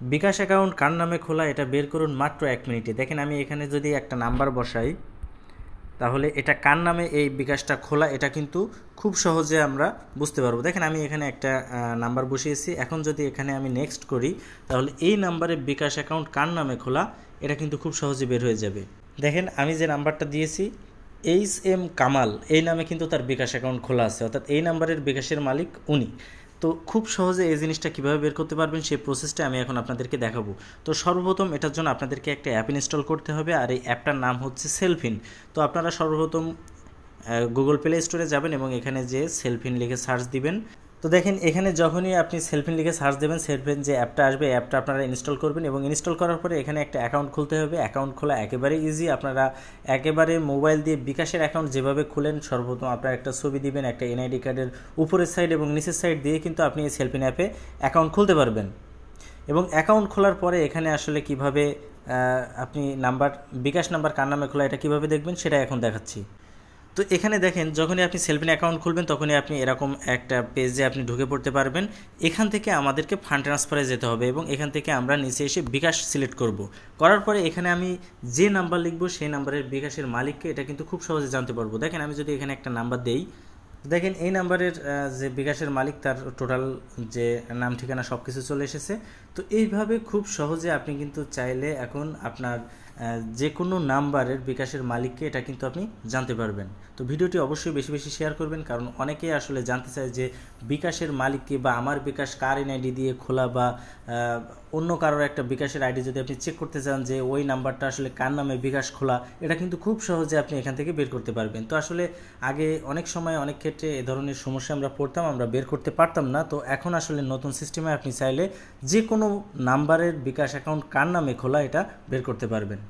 বিকাশ account কার নামে খোলা এটা বের করুন মাত্র এক মিনিটে। দেখেন আমি এখানে যদি একটা নাম্বার বসাই, তাহলে এটা কার নামে এই বিকাশটা খোলা এটা কিন্তু খুব সহজে আমরা বুঝতে পারব। দেখেন আমি এখানে একটা নাম্বার বসিয়েছি। এখন যদি এখানে আমি নেক্সট করি, তাহলে এই নাম্বারে বিকাশ অ্যাকাউন্ট কার নামে খোলা এটা কিন্তু খুব সহজে বের হয়ে যাবে। দেখেন আমি যে নাম্বারটা দিয়েছি, এইচ এম কামাল, এই নামে কিন্তু তার বিকাশ অ্যাকাউন্ট খোলা আছে। অর্থাৎ এই নাম্বারের বিকাশের মালিক উনি। তো খুব সহজে এই জিনিসটা কীভাবে বের করতে পারবেন সেই প্রসেসটা আমি এখন আপনাদেরকে দেখাবো। তো সর্বপ্রথম এটার জন্য আপনাদেরকে একটা অ্যাপ ইনস্টল করতে হবে আর এই অ্যাপটার নাম হচ্ছে সেলফিন তো আপনারা সর্বপ্রথম গুগল প্লে স্টোরে যাবেন এবং এখানে যে সেলফিন লিখে সার্চ দিবেন। তো দেখেন, এখানে যখনই আপনি সেলফিন লিখে সার্চ দেবেন সেলফিন যে অ্যাপটা আসবে অ্যাপটা আপনারা ইনস্টল করবেন এবং ইনস্টল করার পরে এখানে একটা অ্যাকাউন্ট খুলতে হবে। অ্যাকাউন্ট খোলা একেবারে ইজি আপনারা একেবারে মোবাইল দিয়ে বিকাশের অ্যাকাউন্ট যেভাবে খুলেন, সর্বপ্রথম আপনারা একটা ছবি দিবেন, একটা এনআইডি কার্ডের উপরের সাইড এবং নিচের সাইড দিয়ে কিন্তু আপনি এই সেলফিন অ্যাপে অ্যাকাউন্ট খুলতে পারবেন। এবং অ্যাকাউন্ট খোলার পরে এখানে আসলে কীভাবে আপনি নাম্বার বিকাশ নাম্বার কার নামে খোলা, এটা কীভাবে দেখবেন, সেটা এখন দেখাচ্ছি। তো এখানে দেখেন, যখনই আপনি সেলফিন অ্যাকাউন্ট খুলবেন, তখনই আপনি এরকম একটা পেজে আপনি ঢুকে পড়তে পারবেন। এখান থেকে আমাদেরকে ফান্ড ট্রান্সফারে যেতে হবে এবং এখান থেকে আমরা নিচে এসে বিকাশ সিলেক্ট করব। করার পরে এখানে আমি যে নাম্বার লিখব, সেই নাম্বারের বিকাশের মালিককে এটা কিন্তু খুব সহজে জানতে পারব। দেখেন, আমি যদি এখানে একটা নাম্বার দেই দেখেন, এই নাম্বারের যে বিকাশের মালিক, তার টোটাল যে নাম, ঠিকানা সব কিছু চলে এসেছে। তো এইভাবে খুব সহজে আপনি কিন্তু চাইলে এখন আপনার যে কোনো নাম্বারের বিকাশের মালিককে এটা কিন্তু আপনি জানতে পারবেন। তো ভিডিওটি অবশ্যই বেশি বেশি শেয়ার করবেন, কারণ অনেকেই আসলে জানতে চায় যে বিকাশের মালিককে বা আমার বিকাশ কার এনআইডি দিয়ে খোলা বা অন্য কারোর একটা বিকাশের আইডি যদি আপনি চেক করতে চান যে ওই নাম্বারটা আসলে কার নামে বিকাশ খোলা, এটা কিন্তু খুব সহজে আপনি এখান থেকে বের করতে পারবেন। তো আসলে আগে অনেক সময় অনেক ক্ষেত্রে এ ধরনের সমস্যা আমরা পড়তাম, আমরা বের করতে পারতাম না। তো এখন আসলে নতুন সিস্টেমে আপনি চাইলে যে কোনো নাম্বারের বিকাশ অ্যাকাউন্ট কার নামে খোলা এটা বের করতে পারবেন।